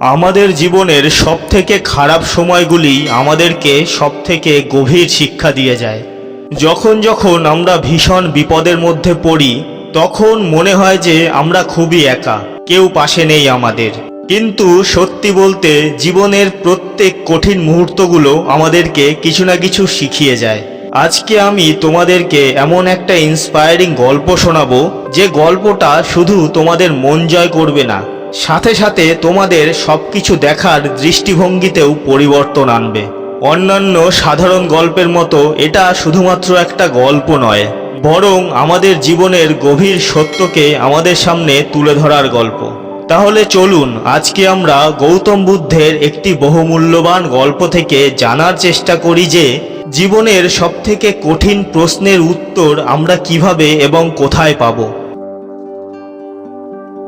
আমাদের জীবনের সবথেকে খারাপ সময়গুলি আমাদেরকে সবথেকে গভীর শিক্ষা দিয়ে যায়। যখন যখন আমরা ভীষণ বিপদের মধ্যে পড়ি, তখন মনে হয় যে আমরা খুবই একা, কেউ পাশে নেই আমাদের। কিন্তু সত্যি বলতে, জীবনের প্রত্যেক কঠিন মুহূর্তগুলো আমাদেরকে কিছু না কিছু শিখিয়ে যায়। আজকে আমি তোমাদেরকে এমন একটা ইন্সপায়ারিং গল্প শোনাবো, যে গল্পটা শুধু তোমাদের মন জয় করবে না সাথে সাথে তোমাদের সবকিছু দেখার দৃষ্টিভঙ্গিতেও পরিবর্তন আনবে। অন্যান্য সাধারণ গল্পের মতো এটা শুধুমাত্র একটা গল্প নয়, বরং আমাদের জীবনের গভীর সত্যকে আমাদের সামনে তুলে ধরার গল্প। তাহলে চলুন, আজকে আমরা গৌতম বুদ্ধের একটি বহুমূল্যবান গল্প থেকে জানার চেষ্টা করি যে, জীবনের সবথেকে কঠিন প্রশ্নের উত্তর আমরা কীভাবে এবং কোথায় পাবো।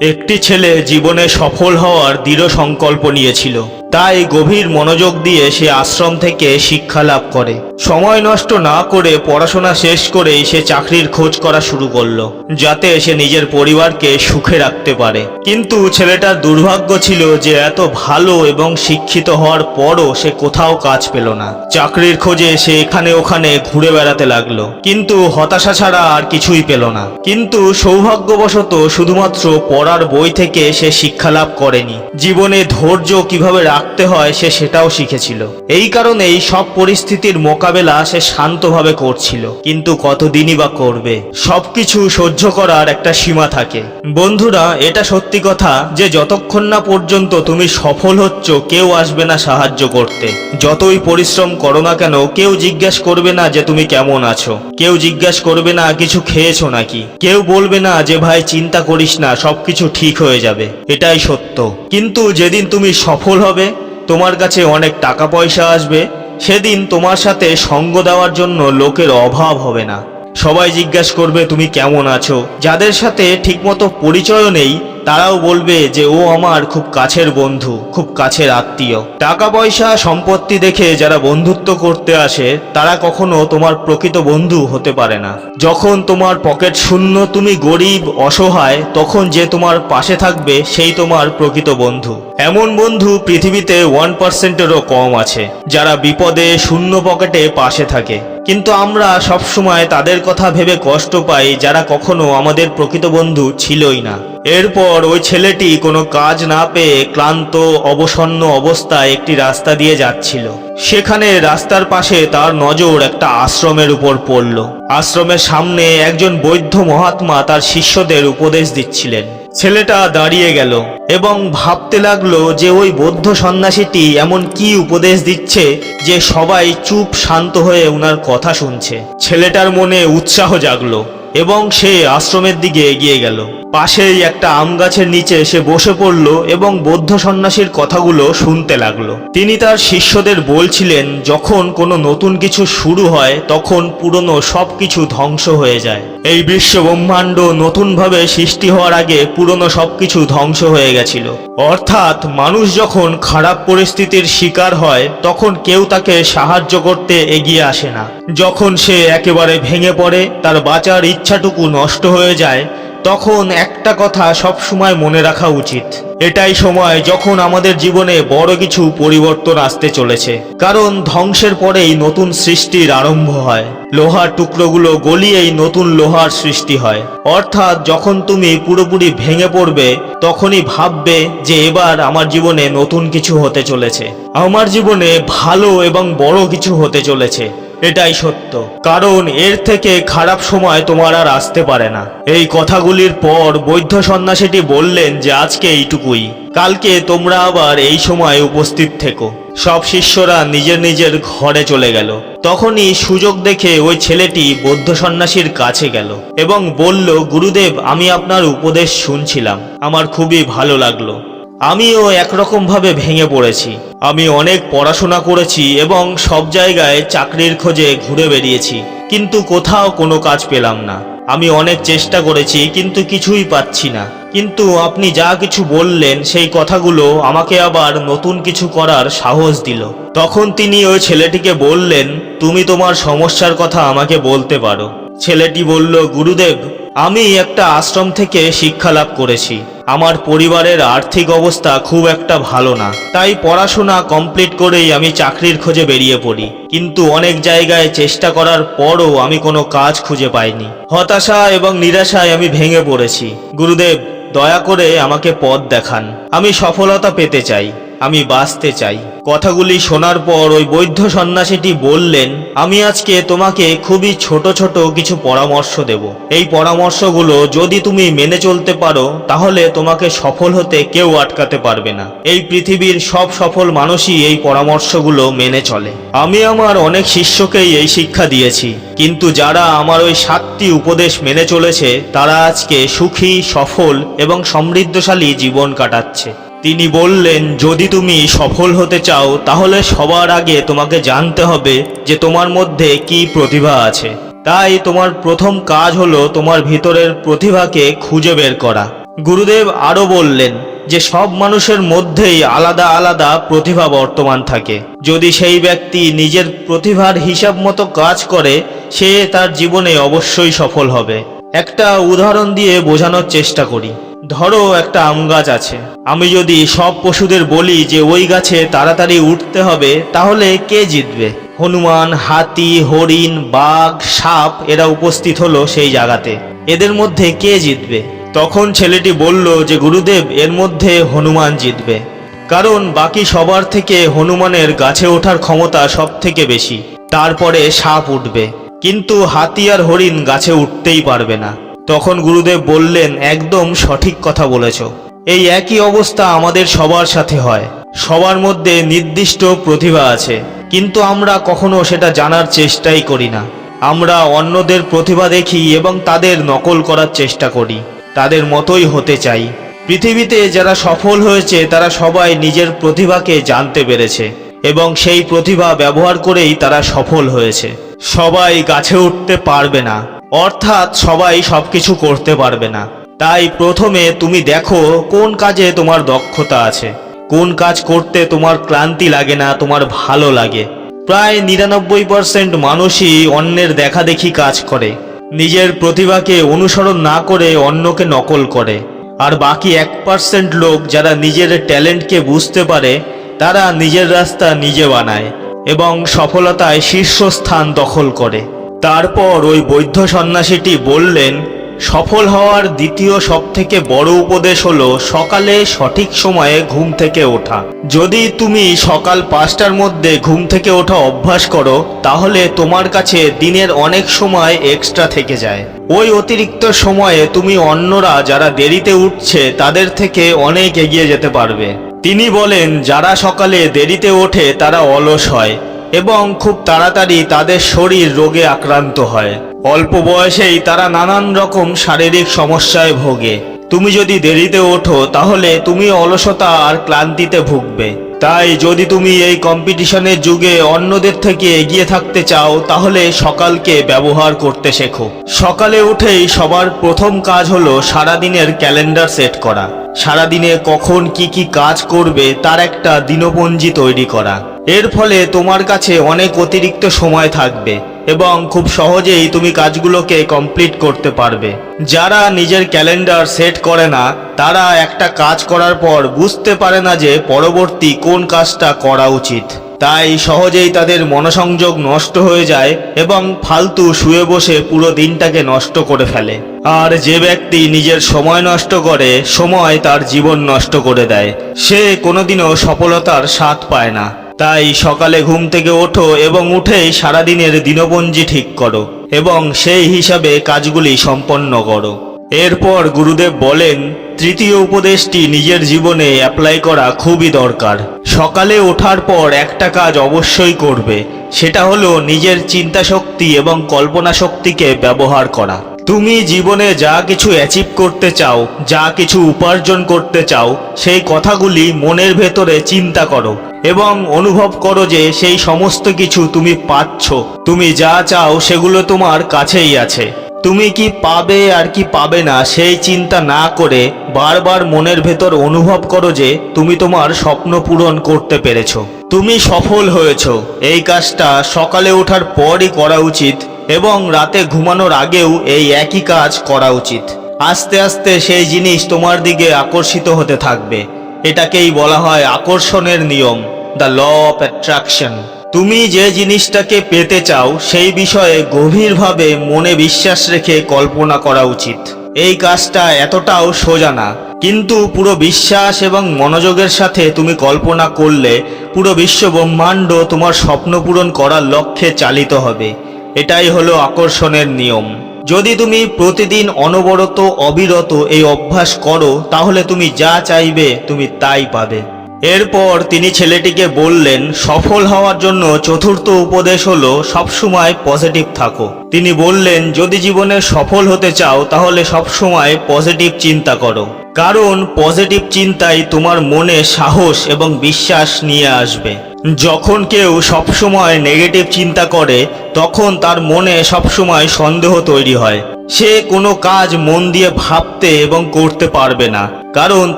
একটি ছেলে জীবনে সফল হওয়ার দৃঢ় সংকল্প নিয়েছিল। তাই গভীর মনোযোগ দিয়ে সে আশ্রম থেকে শিক্ষা লাভ করে। সময় নষ্ট না করে পড়াশোনা শেষ করেই সে চাকরির খোঁজ করা শুরু করল, যাতে সে নিজের পরিবারকে সুখে রাখতে পারে। কিন্তু ছেলেটার দুর্ভাগ্য ছিল যে এত ভালো এবং শিক্ষিত হওয়ার পরও সে কোথাও কাজ পেল না। চাকরির খোঁজে সে এখানে ওখানে ঘুরে বেড়াতে লাগল, কিন্তু হতাশা ছাড়া আর কিছুই পেল না। কিন্তু সৌভাগ্যবশত শুধুমাত্র পড়ার বই থেকে সে শিক্ষা লাভ করেনি। জীবনে ধৈর্য কীভাবে রাখতে হয়, সে সেটাও শিখেছিল। এই কারণেই সব পরিস্থিতির মোকাবেলা সে শান্তভাবে করছিল। কিন্তু কতদিনই বা করবে? সবকিছু সহ্য করার একটা সীমা থাকে। বন্ধুরা, এটা সত্যি কথা যে যতক্ষণ না পর্যন্ত তুমি সফল হচ্ছ, কেউ আসবে না সাহায্য করতে। যতই পরিশ্রম করো না কেন, কেউ জিজ্ঞেস করবে না যে তুমি কেমন আছো। কেউ জিজ্ঞেস করবে না, কিছু খেয়েছো নাকি? কেউ বলবে না যে, ভাই, চিন্তা করিস না, সবকিছু ঠিক হয়ে যাবে। এটাই সত্য। কিন্তু যেদিন তুমি সফল হবে তোমার কাছে অনেক টাকা পয়সা আসবে, সেদিন তোমার সাথে সঙ্গ দেওয়ার জন্য লোকের অভাব হবে না। সবাই জিজ্ঞাসা করবে, তুমি কেমন আছো? যাদের সাথে ঠিকমতো পরিচয়ও নেই তারাও বলবে যে, ও আমার খুব কাছের বন্ধু, খুব কাছের আত্মীয়। টাকা পয়সা সম্পত্তি দেখে যারা বন্ধুত্ব করতে আসে, তারা কখনো তোমার প্রকৃত বন্ধু হতে পারে না। যখন তোমার পকেট শূন্য, তুমি গরিব, অসহায়, তখন যে তোমার পাশে থাকবে, সেই তোমার প্রকৃত বন্ধু। এমন বন্ধু পৃথিবীতে ওয়ান পার্সেন্টেরও কম আছে, যারা বিপদে শূন্য পকেটে পাশে থাকে। কিন্তু আমরা সবসময় তাদের কথা ভেবে কষ্ট পাই যারা কখনো আমাদের প্রকৃত বন্ধু ছিলই না। এরপর ওই ছেলেটি কোনো কাজ না পেয়ে ক্লান্ত, অবসন্ন অবস্থায় একটি রাস্তা দিয়ে যাচ্ছিল। সেখানে রাস্তার পাশে তার নজর একটা আশ্রমের উপর পড়ল। আশ্রমের সামনে একজন বৌদ্ধ মহাত্মা তার শিষ্যদের উপদেশ দিচ্ছিলেন। ছেলেটা দাঁড়িয়ে গেল এবং ভাবতে লাগল যে ওই বৌদ্ধ সন্ন্যাসীটি এমন কি উপদেশ দিচ্ছে যে সবাই চুপ শান্ত হয়ে ওনার কথা শুনছে। ছেলেটার মনে উৎসাহ জাগলো এবং সে আশ্রমের দিকে এগিয়ে গেল। পাশেই একটা আম গাছের নিচে সে বসে পড়ল এবং বৌদ্ধ সন্ন্যাসীর কথাগুলো শুনতে লাগল। তিনি তার শিষ্যদের বলছিলেন, যখন কোনো নতুন কিছু শুরু হয়, তখন পুরনো সব কিছু ধ্বংস হয়ে যায়। এই বিশ্ব ব্রহ্মাণ্ড নতুনভাবে সৃষ্টি হওয়ার আগে পুরনো সবকিছু ধ্বংস হয়ে গেছিল। অর্থাৎ মানুষ যখন খারাপ পরিস্থিতির শিকার হয়, তখন কেউ তাকে সাহায্য করতে এগিয়ে আসে না। যখন সে একেবারে ভেঙে পড়ে, তার বাঁচার ইচ্ছাটুকু নষ্ট হয়ে যায় তখন একটা কথা সব সময় মনে রাখা উচিত। এটাই সময় যখন আমাদের জীবনে বড় কিছু পরিবর্তন আসতে চলেছে। কারণ ধ্বংসের পরেই নতুন সৃষ্টির আরম্ভ হয়। লোহার টুকরোগুলো গলিয়েই নতুন লোহার সৃষ্টি হয়। অর্থাৎ যখন তুমি পুরোপুরি ভেঙে পড়বে, তখনই ভাববে যে এবার আমার জীবনে নতুন কিছু হতে চলেছে। আমার জীবনে ভালো এবং বড় কিছু হতে চলেছে। এটাই সত্য। কারণ এর থেকে খারাপ সময় তোমার আর আসতে পারে না। এই কথাগুলির পর বৌদ্ধ সন্ন্যাসীটি বললেন যে আজকে এইটুকুই। কালকে তোমরা আবার এই সময় উপস্থিত থেকো। সব শিষ্যরা নিজের নিজের ঘরে চলে গেল। তখনই সুযোগ দেখে ওই ছেলেটি বৌদ্ধ সন্ন্যাসীর কাছে গেল এবং বলল, গুরুদেব, আমি আপনার উপদেশ শুনছিলাম। আমার খুবই ভালো লাগল। আমিও একরকম ভাবে ভেঙে পড়েছি। আমি অনেক পড়াশোনা করেছি এবং সব জায়গায় চাকরির খোঁজে ঘুরে বেরিয়েছি কিন্তু কোথাও কোনো কাজ পেলাম না। আমি অনেক চেষ্টা করেছি, কিন্তু কিছুই পাচ্ছি না। কিন্তু আপনি যা কিছু বললেন, সেই কথাগুলো আমাকে আবার নতুন কিছু করার সাহস দিল। তখন তিনি ওই ছেলেটিকে বললেন, তুমি তোমার সমস্যার কথা আমাকে বলতে পারো। ছেলেটি বলল, গুরুদেব আমি একটা আশ্রম থেকে শিক্ষা লাভ করেছি। আমার পরিবারের আর্থিক অবস্থা খুব একটা ভালো না। তাই পড়াশোনা কমপ্লিট করেই আমি চাকরির খোঁজে বেরিয়ে পড়ি। কিন্তু অনেক জায়গায় চেষ্টা করার পরও আমি কোনো কাজ খুঁজে পাইনি। হতাশা এবং নিরাশায় আমি ভেঙে পড়েছি। গুরুদেব, দয়া করে আমাকে পথ দেখান। আমি সফলতা পেতে চাই। আমি বাঁচতে চাই। কথাগুলি শোনার পর ওই বৈধ সন্ন্যাসীটি বললেন, আমি আজকে তোমাকে খুবই ছোট ছোট কিছু পরামর্শ দেব। এই পরামর্শগুলো যদি তুমি মেনে চলতে পারো, তাহলে তোমাকে সফল হতে কেউ আটকাতে পারবে না। এই পৃথিবীর সব সফল মানুষই এই পরামর্শগুলো মেনে চলে। আমি আমার অনেক শিষ্যকেই এই শিক্ষা দিয়েছি, কিন্তু যারা আমার ওই সাতটি উপদেশ মেনে চলেছে, তারা আজকে সুখী, সফল এবং সমৃদ্ধশালী জীবন কাটাচ্ছে। তিনি বললেন, যদি তুমি সফল হতে চাও, তাহলে সবার আগে তোমাকে জানতে হবে যে তোমার মধ্যে কি প্রতিভা আছে। তাই তোমার প্রথম কাজ হলো তোমার ভিতরের প্রতিভাকে খুঁজে বের করা। গুরুদেব আরও বললেন যে, সব মানুষের মধ্যেই আলাদা আলাদা প্রতিভা বর্তমান থাকে। যদি সেই ব্যক্তি নিজের প্রতিভার হিসাব মতো কাজ করে, সে তার জীবনে অবশ্যই সফল হবে। একটা উদাহরণ দিয়ে বোঝানোর চেষ্টা করি। ধরো একটা আম গাছ আছে। আমি যদি সব পশুদের বলি যে ওই গাছে তাড়াতাড়ি উঠতে হবে, তাহলে কে জিতবে? হনুমান, হাতি, হরিণ, বাঘ, সাপ, এরা উপস্থিত হলো সেই জায়গাতে। এদের মধ্যে কে জিতবে? তখন ছেলেটি বলল যে গুরুদেব, এর মধ্যে হনুমান জিতবে। কারণ বাকি সবার থেকে হনুমানের গাছে ওঠার ক্ষমতা সব থেকে বেশি। তারপরে সাপ উঠবে। কিন্তু হাতি আর হরিণ গাছে উঠতেই পারবে না। তখন গুরুদেব বললেন, একদম সঠিক কথা বলেছ। এই একই অবস্থা আমাদের সবার সাথে হয়। সবার মধ্যে নির্দিষ্ট প্রতিভা আছে। কিন্তু আমরা কখনো সেটা জানার চেষ্টাই করি না। আমরা অন্যদের প্রতিভা দেখি এবং তাদের নকল করার চেষ্টা করি। তাদের মতোই হতে চাই। পৃথিবীতে যারা সফল হয়েছে, তারা সবাই নিজের প্রতিভাকে জানতে পেরেছে এবং সেই প্রতিভা ব্যবহার করেই তারা সফল হয়েছে। সবাই গাছে উঠতে পারবে না। অর্থাৎ সবাই সবকিছু করতে পারবে না। তাই প্রথমে তুমি দেখো কোন কাজে তোমার দক্ষতা আছে। কোন কাজ করতে তোমার ক্লান্তি লাগে না, তোমার ভালো লাগে। প্রায় নিরানব্বই পার্সেন্ট মানুষই অন্যের দেখাদেখি কাজ করে। নিজের প্রতিভাকে অনুসরণ না করে অন্যকে নকল করে। আর বাকি এক পার্সেন্ট লোক যারা নিজের ট্যালেন্টকে বুঝতে পারে, তারা নিজের রাস্তা নিজে বানায় এবং সফলতায় শীর্ষস্থান দখল করে। তারপর ওই বৈধ সন্ন্যাসীটি বললেন, সফল হওয়ার দ্বিতীয় সবথেকে বড় উপদেশ হলো সকালে সঠিক সময়ে ঘুম থেকে ওঠা। যদি তুমি সকাল পাঁচটার মধ্যে ঘুম থেকে ওঠা অভ্যাস করো, তাহলে তোমার কাছে দিনের অনেক সময় এক্সট্রা থেকে যায়। ওই অতিরিক্ত সময়ে তুমি অন্যরা যারা দেরিতে উঠছে, তাদের থেকে অনেক এগিয়ে যেতে পারবে। তিনি বলেন, যারা সকালে দেরিতে ওঠে, তারা অলস হয়। এবং খুব তাড়াতাড়ি তাদের শরীর রোগে আক্রান্ত হয়। অল্প বয়সেই তারা নানান রকম শারীরিক সমস্যায় ভোগে। তুমি যদি দেরিতে ওঠো, তাহলে তুমি অলসতা আর ক্লান্তিতে ভুগবে। তাই যদি তুমি এই কম্পিটিশনের যুগে অন্যদের থেকে এগিয়ে থাকতে চাও, তাহলে সকালকে ব্যবহার করতে শেখো। সকালে উঠেই সবার প্রথম কাজ হলো সারাদিনের ক্যালেন্ডার সেট করা। সারাদিনে কখন কি কি কাজ করবে, তার একটা দিনপঞ্জি তৈরি করা। এর ফলে তোমার কাছে অনেক অতিরিক্ত সময় থাকবে এবং খুব সহজেই তুমি কাজগুলোকে কমপ্লিট করতে পারবে। যারা নিজের ক্যালেন্ডার সেট করে না, তারা একটা কাজ করার পর বুঝতে পারে না যে পরবর্তী কোন কাজটা করা উচিত। তাই সহজেই তাদের মনোসংযোগ নষ্ট হয়ে যায় এবং ফালতু শুয়ে বসে পুরো দিনটাকে নষ্ট করে ফেলে। আর যে ব্যক্তি নিজের সময় নষ্ট করে, সময় তার জীবন নষ্ট করে দেয়। সে কোনোদিনও সফলতার স্বাদ পায় না। তাই সকালে ঘুম থেকে ওঠো এবং উঠেই সারাদিনের দিনপঞ্জি ঠিক করো এবং সেই হিসাবে কাজগুলি সম্পন্ন করো। এরপর গুরুদেব বলেন, তৃতীয় উপদেশটি নিজের জীবনে অ্যাপ্লাই করা খুবই দরকার। সকালে ওঠার পর একটা কাজ অবশ্যই করবে, সেটা হলো নিজের চিন্তা শক্তি এবং কল্পনা শক্তিকে ব্যবহার করা। তুমি জীবনে যা কিছু অ্যাচিভ করতে চাও, যা কিছু উপার্জন করতে চাও, সেই কথাগুলি মনের ভেতরে চিন্তা করো। এবং অনুভব করো যে সেই সমস্ত কিছু তুমি পাচ্ছ। তুমি যা চাও সেগুলো তোমার কাছেই আছে। তুমি কি পাবে আর কি পাবে না সেই চিন্তা না করে বারবার মনের ভেতর অনুভব করো যে তুমি তোমার স্বপ্ন পূরণ করতে পেরেছ। তুমি সফল হয়েছ। এই কাজটা সকালে ওঠার পরই করা উচিত এবং রাতে ঘুমানোর আগেও এই একই কাজ করা উচিত। আস্তে আস্তে সেই জিনিস তোমার দিকে আকর্ষিত হতে থাকবে। এটাকেই বলা হয় আকর্ষণের নিয়ম। দ্য ল অফ অ্যাট্রাকশন তুমি যে জিনিসটাকে পেতে চাও, সেই বিষয়ে গভীরভাবে মনে বিশ্বাস রেখে কল্পনা করা উচিত। এই কাজটা এতটাও সোজা না। কিন্তু পুরো বিশ্বাস এবং মনোযোগের সাথে তুমি কল্পনা করলে, পুরো বিশ্ব ব্রহ্মাণ্ড তোমার স্বপ্ন পূরণ করার লক্ষ্যে চালিত হবে। এটাই হলো আকর্ষণের নিয়ম। যদি তুমি প্রতিদিন অনবরত অবিরত এই অভ্যাস করো, তাহলে তুমি যা চাইবে, তুমি তাই পাবে। এরপর তিনি ছেলেটিকে বললেন, সফল হওয়ার জন্য চতুর্থ উপদেশ হলো, সবসময় পজিটিভ থাকো। তিনি বললেন, যদি জীবনে সফল হতে চাও, তাহলে সবসময় পজিটিভ চিন্তা করো। কারণ পজিটিভ চিন্তাই তোমার মনে সাহস এবং বিশ্বাস নিয়ে আসবে। যখন কেউ সবসময় নেগেটিভ চিন্তা করে, তখন তার মনে সবসময় সন্দেহ তৈরি হয়। সে কোনো কাজ মন দিয়ে ভাবতে এবং করতে পারবে না। কারণ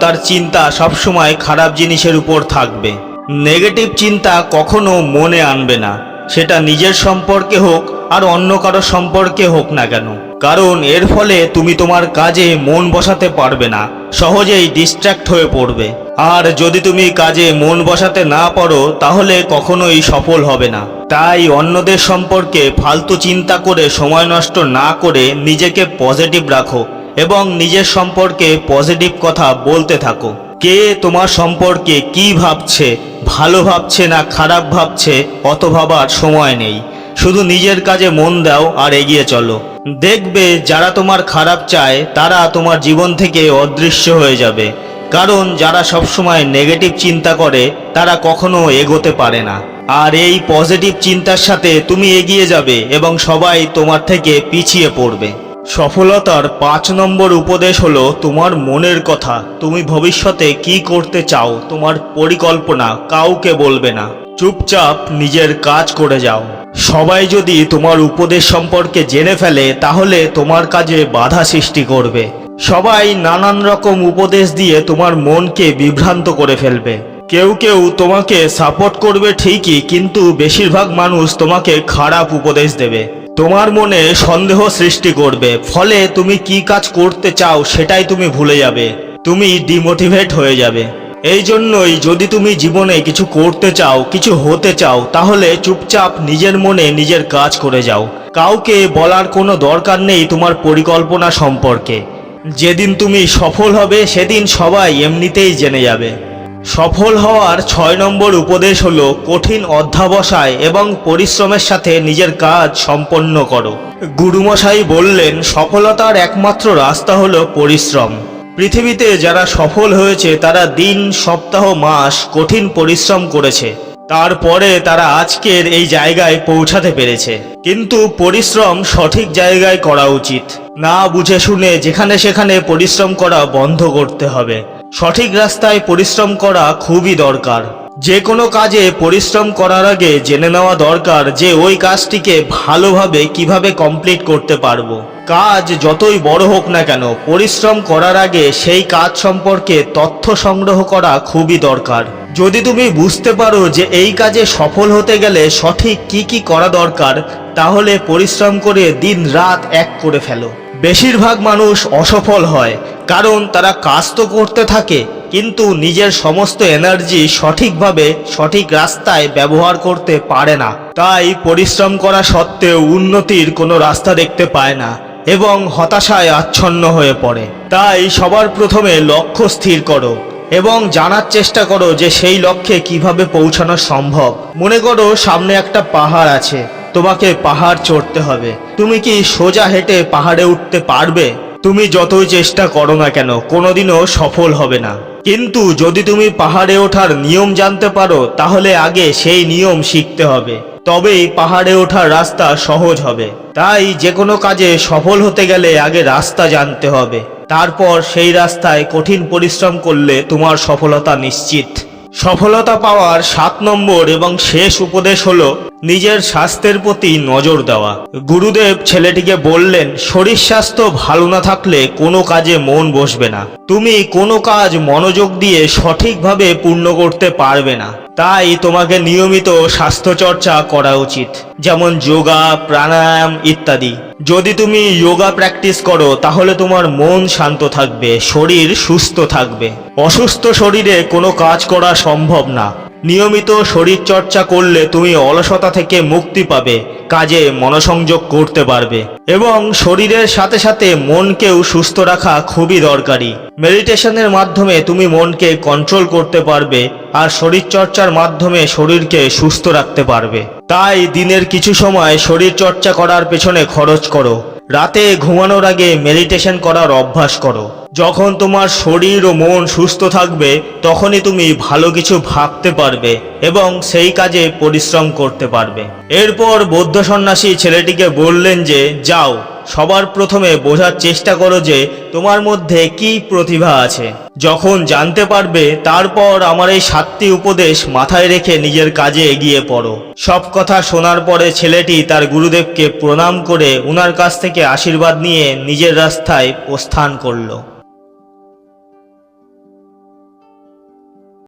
তার চিন্তা সবসময় খারাপ জিনিসের উপর থাকবে। নেগেটিভ চিন্তা কখনো মনে আনবে না। সেটা নিজের সম্পর্কে হোক আর অন্য কারও সম্পর্কে হোক না কেন। কারণ এর ফলে তুমি তোমার কাজে মন বসাতে পারবে না, সহজেই ডিস্ট্র্যাক্ট হয়ে পড়বে। আর যদি তুমি কাজে মন বসাতে না পারো, তাহলে কখনোই সফল হবে না। তাই অন্যদের সম্পর্কে ফালতু চিন্তা করে সময় নষ্ট না করে নিজেকে পজিটিভ রাখো। এবং নিজের সম্পর্কে পজিটিভ কথা বলতে থাকো। কে তোমার সম্পর্কে কি ভাবছে, ভালো ভাবছে না খারাপ ভাবছে, অত ভাবার সময় নেই। শুধু নিজের কাজে মন দাও আর এগিয়ে চলো। দেখবে যারা তোমার খারাপ চায়, তারা তোমার জীবন থেকে অদৃশ্য হয়ে যাবে। কারণ যারা সবসময় নেগেটিভ চিন্তা করে, তারা কখনো এগোতে পারে না। আর এই পজিটিভ চিন্তার সাথে তুমি এগিয়ে যাবে এবং সবাই তোমার থেকে পিছিয়ে পড়বে। সফলতার পাঁচ নম্বর উপদেশ হলো তোমার মনের কথা। তুমি ভবিষ্যতে কি করতে চাও, তোমার পরিকল্পনা কাউকে বলবে না। চুপচাপ নিজের কাজ করে যাও। সবাই যদি তোমার উপদেশ সম্পর্কে জেনে ফেলে, তাহলে তোমার কাজে বাধা সৃষ্টি করবে। সবাই নানান রকম উপদেশ দিয়ে তোমার মনকে বিভ্রান্ত করে ফেলবে। কেউ কেউ তোমাকে সাপোর্ট করবে ঠিকই, কিন্তু বেশিরভাগ মানুষ তোমাকে খারাপ উপদেশ দেবে। তোমার মনে সন্দেহ সৃষ্টি করবে। ফলে তুমি কি কাজ করতে চাও সেটাই তুমি ভুলে যাবে। তুমি ডিমোটিভেট হয়ে যাবে। এই জন্যই যদি তুমি জীবনে কিছু করতে চাও, কিছু হতে চাও, তাহলে চুপচাপ নিজের মনে নিজের কাজ করে যাও। কাউকে বলার কোনো দরকার নেই তোমার পরিকল্পনা সম্পর্কে। যেদিন তুমি সফল হবে, সেদিন সবাই এমনিতেই জেনে যাবে। সফল হওয়ার ছয় নম্বর উপদেশ হল কঠিন অধ্যাবসায় এবং পরিশ্রমের সাথে নিজের কাজ সম্পন্ন করো। গুরুমশাই বললেন, সফলতার একমাত্র রাস্তা হল পরিশ্রম। পৃথিবীতে যারা সফল হয়েছে, তারা দিন, সপ্তাহ, মাস কঠিন পরিশ্রম করেছে। তারপরে তারা আজকের এই জায়গায় পৌঁছাতে পেরেছে। কিন্তু পরিশ্রম সঠিক জায়গায় করা উচিত। না বুঝে শুনে যেখানে সেখানে পরিশ্রম করা বন্ধ করতে হবে। সঠিক রাস্তায় পরিশ্রম করা খুবই দরকার। যে কোনো কাজে পরিশ্রম করার আগে জেনে নেওয়া দরকার যে ওই কাজটিকে ভালোভাবে কীভাবে কমপ্লিট করতে পারব। কাজ যতই বড় হোক না কেন, পরিশ্রম করার আগে সেই কাজ সম্পর্কে তথ্য সংগ্রহ করা খুবই দরকার। যদি তুমি বুঝতে পারো যে এই কাজে সফল হতে গেলে সঠিক কি কি করা দরকার, তাহলে পরিশ্রম করে দিন রাত এক করে ফেলো। বেশিরভাগ মানুষ অসফল হয়, কারণ তারা কাজ তো করতে থাকে, কিন্তু নিজের সমস্ত এনার্জি সঠিকভাবে সঠিক রাস্তায় ব্যবহার করতে পারে না। তাই পরিশ্রম করা সত্ত্বেও উন্নতির কোনো রাস্তা দেখতে পায় না এবং হতাশায় আচ্ছন্ন হয়ে পড়ে। তাই সবার প্রথমে লক্ষ্য স্থির করো এবং জানার চেষ্টা করো যে সেই লক্ষ্যে কীভাবে পৌঁছানো সম্ভব। মনে করো সামনে একটা পাহাড় আছে, তোমাকে পাহাড় চড়তে হবে। তুমি কি সোজা হেঁটে পাহাড়ে উঠতে পারবে? তুমি যতই চেষ্টা করো না কেন, কোনোদিনও সফল হবে না। কিন্তু যদি তুমি পাহাড়ে ওঠার নিয়ম জানতে পারো, তাহলে আগে সেই নিয়ম শিখতে হবে। তবেই পাহাড়ে ওঠার রাস্তা সহজ হবে। তাই যে কোনো কাজে সফল হতে গেলে আগে রাস্তা জানতে হবে। তারপর সেই রাস্তায় কঠিন পরিশ্রম করলে তোমার সফলতা নিশ্চিত। সফলতা পাওয়ার সাত নম্বর এবং শেষ উপদেশ হল নিজের স্বাস্থ্যের প্রতি নজর দেওয়া। গুরুদেব ছেলেটিকে বললেন, শরীর স্বাস্থ্য ভালো না থাকলে কোনো কাজে মন বসবে না। তুমি কোনো কাজ মনোযোগ দিয়ে সঠিকভাবে পূর্ণ করতে পারবে না। তাই তোমাকে নিয়মিত স্বাস্থ্যচর্চা করা উচিত, যেমন যোগা, প্রাণায়াম ইত্যাদি। যদি তুমি যোগা প্র্যাকটিস করো, তাহলে তোমার মন শান্ত থাকবে, শরীর সুস্থ থাকবে। অসুস্থ শরীরে কোনো কাজ করা সম্ভব না। নিয়মিত শরীর চর্চা করলে তুমি অলসতা থেকে মুক্তি পাবে, কাজে মনোসংযোগ করতে পারবে। এবং শরীরের সাথে সাথে মনকেও সুস্থ রাখা খুবই দরকারি। মেডিটেশনের মাধ্যমে তুমি মনকে কন্ট্রোল করতে পারবে, আর শরীর চর্চার মাধ্যমে শরীরকে সুস্থ রাখতে পারবে। তাই দিনের কিছু সময় শরীর চর্চা করার পেছনে খরচ করো। রাতে ঘুমানোর আগে মেডিটেশন করার অভ্যাস করো। যখন তোমার শরীর ও মন সুস্থ থাকবে, তখনই তুমি ভালো কিছু ভাবতে পারবে এবং সেই কাজে পরিশ্রম করতে পারবে। এরপর বৌদ্ধ সন্ন্যাসী ছেলেটিকে বললেন যে, যাও সবার প্রথমে বোঝার চেষ্টা করো যে তোমার মধ্যে কি প্রতিভা আছে। যখন জানতে পারবে, তারপর আমার এই সাতটি উপদেশ মাথায় রেখে নিজের কাজে এগিয়ে পড়ো। সব কথা শোনার পরে ছেলেটি তার গুরুদেবকে প্রণাম করে উনার কাছ থেকে আশীর্বাদ নিয়ে নিজের রাস্তায় প্রস্থান করল।